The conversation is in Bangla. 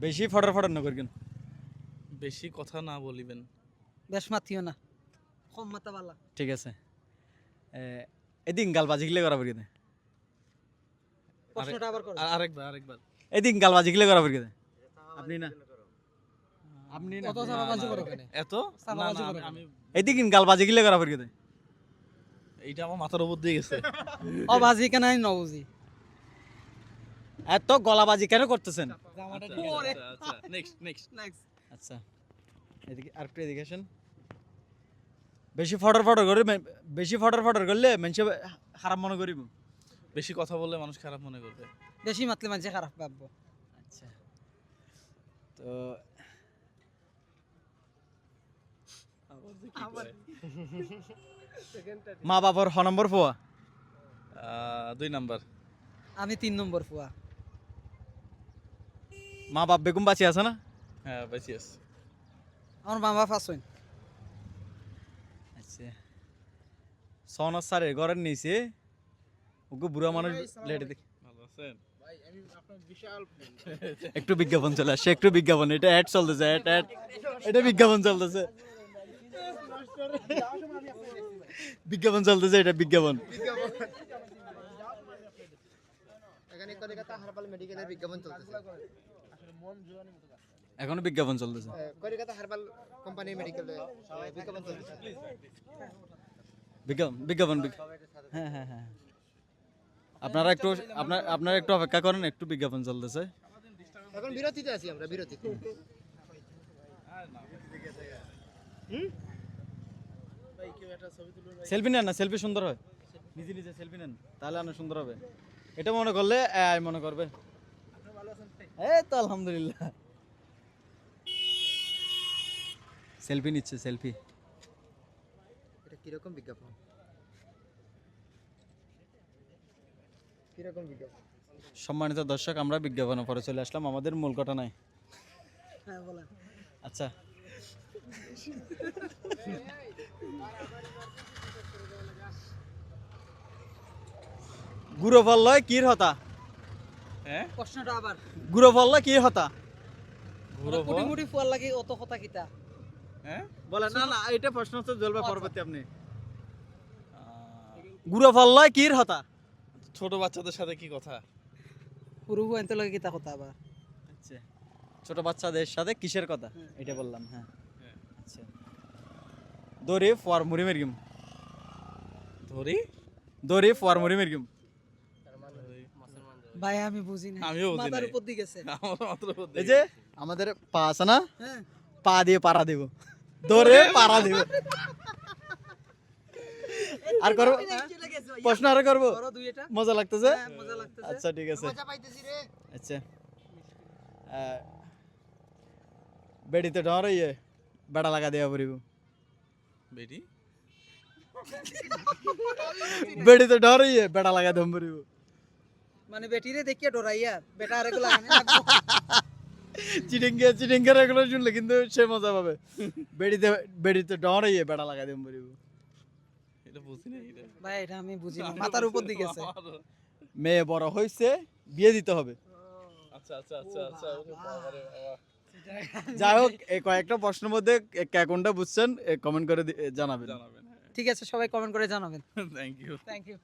বেশি ফটর ফটর নগর কেন বেশি কথা না বলিবেন। বেশ মাতিও না। কম মাতা বালা। ঠিক আছে। এদিন গাল বাজি গিলে করা পড়ি প্রশ্নটা আবার করো। আরেকবার আরেকবার। এদিন গাল বাজি গিলে করা পড়ি আপনি না? আপনি না। কত চাপাবাজি করো কেন এত? না না করো। আমি- এদিন গাল বাজি গিলে করা পড়ি এইটা আমার মাথার উপর দিয়ে গেছে। ও বাজি কেন আমি নবুজি। এত গলাবাজি কেন করতেছেন? নেক্সট নেক্সট আচ্ছা এদিকে আরেকটু এদিকে আসেন। বেশি ফটর ফটর করে বেশি ফটর ফটর করলে মানুষ খারাপ মনে করিব। বেশি কথা বললে মানুষ খারাপ মনে করবে। বেশি মাতলে মানুষে খারাপ ভাববো। আচ্ছা। তো মা বাবার হ নম্বর পোয়া দুই নাম্বার। আমি তিন নম্বর ফুয়া। মা বাপ বেগম বাঁচি আছে না? হ্যাঁ বেশি আছে। আমার মা বাপ আসেন আচ্ছা সনদ স্যারের ঘরের নিচে। ওকে বুড়া মানুষ লেটে দেখি ভালো আছেন? একটু বিজ্ঞাপন চলে আসছে একটু বিজ্ঞাপন। এটা অ্যাড চলতেছে অ্যাড অ্যাড এটা বিজ্ঞাপন চলতেছে। বিজ্ঞাপন চলতেছে এটা বিজ্ঞাপন। এখানে কলিকাতা হারবাল মেডিকেলের বিজ্ঞাপন চলতেছে। এখনও বিজ্ঞাপন চলতেছে। কলিকাতা হারবাল কোম্পানি মেডিকেলে বিজ্ঞাপন চলতেছে। বিজ্ঞাপন বিজ্ঞাপন হ্যাঁ হ্যাঁ হ্যাঁ। আপনারা একটু আপনার আপনারা একটু অপেক্ষা করেন একটু বিজ্ঞাপন চলতেছে। এখন বিরতিতে আছি আমরা বিরতিতে সেলফি নেন না সেলফি সুন্দর হয়। নিজে নিজে সেলফি নেন তাহলে অনেক সুন্দর হবে। এটা মনে করলে মনে করবে। এই তো আলহামদুলিল্লাহ। সেলফি নিচ্ছে সেলফি এটা কীরকম বিজ্ঞাপন? কীরকম বিজ্ঞাপন? সম্মানিত দর্শক আমরা বিজ্ঞাপনের পরে চলে আসলাম। আমাদের মূল ঘটনায় হ্যাঁ বলেন। আচ্ছা। গুড়ো ফল্লয় কির হতা? হ্যাঁ? প্রশ্নটা আবার। গুড়ো ফল্লয় কির হতা? ঘুরো কুটি মুটি ফুয়ার লাগে অত কথা কিতা? হ্যাঁ? বলে না না এটা প্রশ্ন তো জ্বলবে আচ্ছা। আপনি। আহ, গুড়ো ফল্লয় কির হতা? ছোট বাচ্চাদের সাথে কি কথা? পুরু আনতে লাগে কিতা কথা আবার? আচ্ছা। ছোট বাচ্চাদের সাথে কিসের কথা? এটা বললাম হ্যাঁ। হ্যাঁ। আচ্ছা। দড়ি ফর মুড়ি মেরগিম। ধরি দড়ি ফর মুড়ি মেরগিম। ভাই আমি বুঝি না আমিও বুঝি মাথার উপর দিয়ে গেছে। আমার মাথার উপর এই যে আমাদের পা আছে না? হ্যাঁ। পা দিয়ে পাড়া দেব। দৌড়ে পাড়া দেব। আর করব প্রশ্ন আরও করব? করো দুই এটা। মজা লাগতেছে? হ্যাঁ, মজা লাগতেছে। আচ্ছা ঠিক আছে। আচ্ছা। বেড়িতে ডর ইয়ে বেড়া লাগা দেওয়া পড়িব। বেটি বেড়িতে ডর ইয়ে বেড়া লাগা দেওয়া পড়িব। মানে বেটিরে দেখিয়ে ডরাইয়া বেটা আরে গুলা চিটিঙ্গে চিটিঙ্গের এগুলো শুনলে কিন্তু সে মজা পাবে। বেড়িতে বেড়িতে ডর ইয়ে বেড়া লাগা দেওয়া পড়িব এটা বুঝি না এটা ভাই এটা আমি বুঝি না। মাথার উপর দিয়ে গেছে মেয়ে বড় হয়েছে বিয়ে দিতে হবে। আচ্ছা আচ্ছা আচ্ছা আচ্ছা যাই হোক এই কয়েকটা প্রশ্নের মধ্যে কে কোনটা বুঝছেন কমেন্ট করে জানাবেন। জানাবেন হ্যাঁ। ঠিক আছে সবাই কমেন্ট করে জানাবেন। Thank you thank you